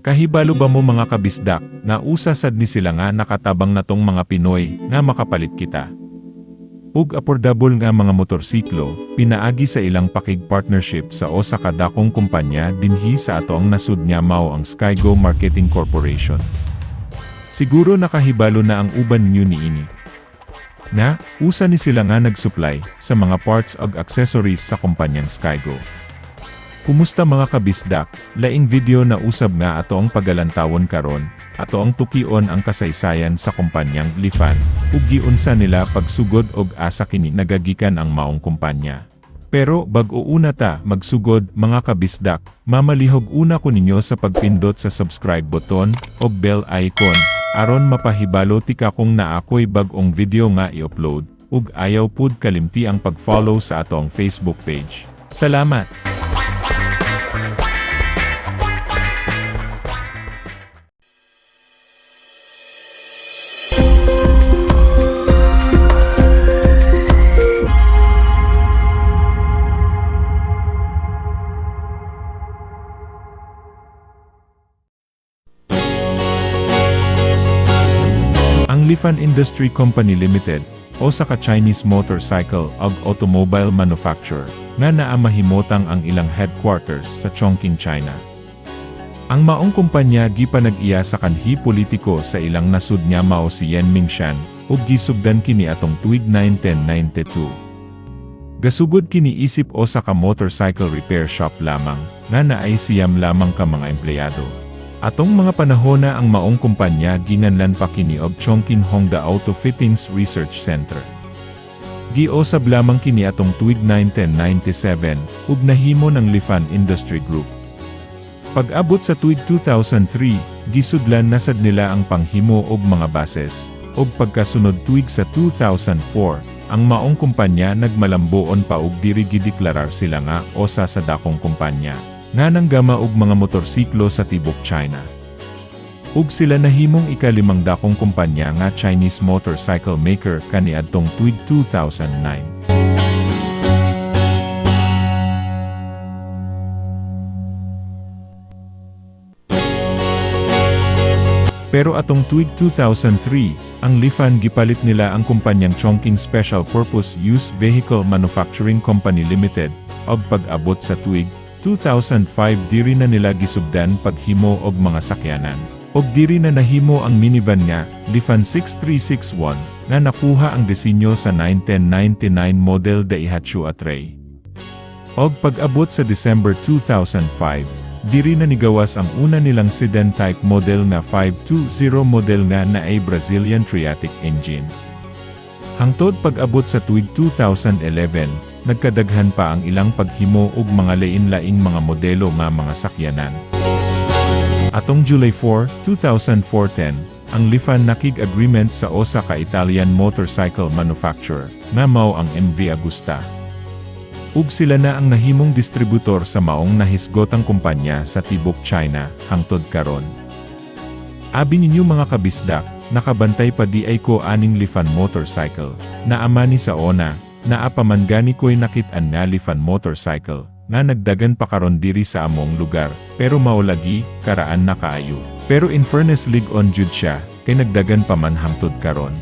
Kahibalo ba mo mga kabisdak, nga usasad ni sila nga nakatabang na tong mga Pinoy, nga makapalit kita. Ug affordable nga mga motorsiklo, pinaagi sa ilang pakig partnership sa o sa kadakong kumpanya dinhi sa atong nasud niya mao ang Skygo Marketing Corporation. Siguro nakahibalo na ang uban niyo niini. Na, usa ni sila nga nag-supply sa mga parts ug accessories sa kumpanyang Skygo. Kumusta mga kabisdak, laing video na usab nga ato ang pagalantawon karon, ato ang tukion ang kasaysayan sa kumpanyang Lifan, ug giunsa nila pagsugod og asa kini nagagikan ang maong kumpanya. Pero bag-o una ta magsugod mga kabisdak, mamalihog una ko ninyo sa pagpindot sa subscribe button o bell icon aron mapahibalo tika kung naakoy bag-ong video nga i-upload ug ayaw pud kalimti ang pag-follow sa atong Facebook page. Salamat! Lifan Industry Company Limited, o sa ka Chinese motorcycle ug automobile manufacturer, nga naa mahimotang ang ilang headquarters sa Chongqing, China. Ang maong kumpanya gipanag-iya sa kanhi politiko sa ilang nasud niya mao si Yan Mingshan, ug gisugdan kini atong tuig 1992. Gasugod kini isip o sa ka motorcycle repair shop lamang, nga naay siyam lamang ka mga empleyado. Atong mga panahon na ang maong kumpanya ginanlan pa kini og Chongqing Hongda Auto Fittings Research Center. Giosab lamang kini atong tuig 1997 ug nahimo ng Lifan Industry Group. Pag-abot sa tuig 2003, gisudlan nasad nila ang panghimo og mga bases, ug pagkasunod tuig sa 2004, ang maong kumpanya nagmalambuon pa og diri gideklarar sila nga osa sa dakong kumpanya nga og mga motorsiklo sa tibok China. Ug sila nahimong ikalimang dakong kumpanya nga Chinese motorcycle maker kaniadtong tuig 2009. Pero atong tuig 2003, ang Lifan gipalit nila ang kumpanyang Chongqing Special Purpose Use Vehicle Manufacturing Company Limited, og pag-abot sa tuig 2005 diri na nila gisubdan paghimo og mga sakyanan. Og diri na nahimo ang minivan nga, Lifan 6361, nga nakuha ang disenyo sa 1999 model Daihatsu Atre. Og pag-abot sa December 2005, diri na nigawas ang una nilang sedan type model na 520 model nga na ay Brazilian Triatic engine. Hangtod pag-abot sa tuig 2011, nagkadaghan pa ang ilang paghimo ug mga lain-laing mga modelo nga mga sakyanan. Atong July 4, 2014, ang Lifan nakig agreement sa OSA ka Italian motorcycle manufacturer, nga mao ang MV Agusta. Ug sila na ang nahimong distributor sa maong nahisgotang kumpanya sa tibok China, hangtod karon. Abi ninyo mga kabisdak, nakabantay pa di ay ko aning Lifan motorcycle, na amani sa ona, naapaman gani ko'y nakit-an nga Lifan motorcycle, nga nagdagan pa karon diri sa among lugar, pero maulagi, karaan na kaayo. Pero in fairness league on jud siya, kay nagdagan pa man hangtod karon.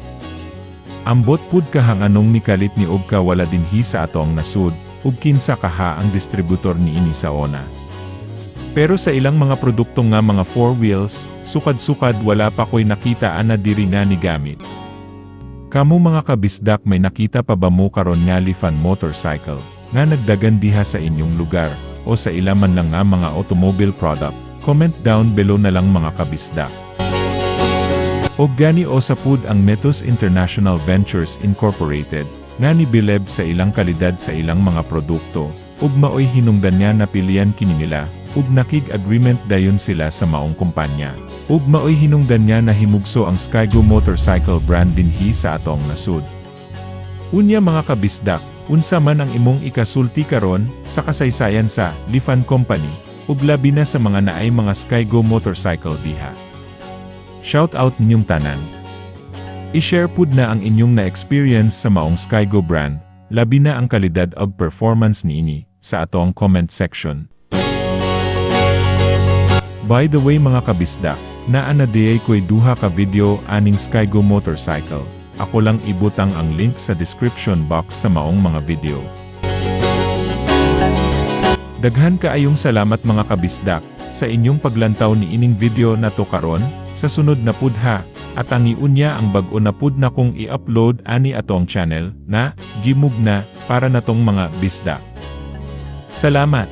Ambot pud ka hang anong nikalit ni og ka wala dinhi sa atong nasud, ug kinsa kaha ang distributor ni ini sa ona. Pero sa ilang mga produkto nga mga four wheels, sukad-sukad wala pa ko'y nakita ana diri nga ni gamit. Kamu mga kabisdak may nakita pa ba mo karon nga Lifan motorcycle, nga nagdagan diha sa inyong lugar, o sa ilaman lang nga mga automobile product, comment down below na lang mga kabisdak. Og gani o sa food ang Metos International Ventures Incorporated, nga ni bileb sa ilang kalidad sa ilang mga produkto, ug maoy hinungdan niya napilian kini nila, ug nakig agreement dayon sila sa maong kumpanya. Ug maoy hinungdan niya na himugso ang Skygo motorcycle brand dinhi sa atong nasud. Unya mga kabisdak, unsa man ang imong ikasulti karon sa kasaysayan sa Lifan Company, ug labi na sa mga naay mga Skygo motorcycle diha. Shout out ninyong tanan. I-share pud na ang inyong na-experience sa maong Skygo brand, labi na ang kalidad og performance niini sa atong comment section. By the way mga kabisdak, naa na diay ko'y duha ka video aning Skygo motorcycle. Ako lang ibutang ang link sa description box sa maong mga video. Daghan kaayong salamat mga kabisdak sa inyong paglantaw ni ining video na to karon sa sunod na pudha at ang iunya ang bag-o na pud na kong i-upload ani atong channel na gimug na para natong mga bisdak. Salamat!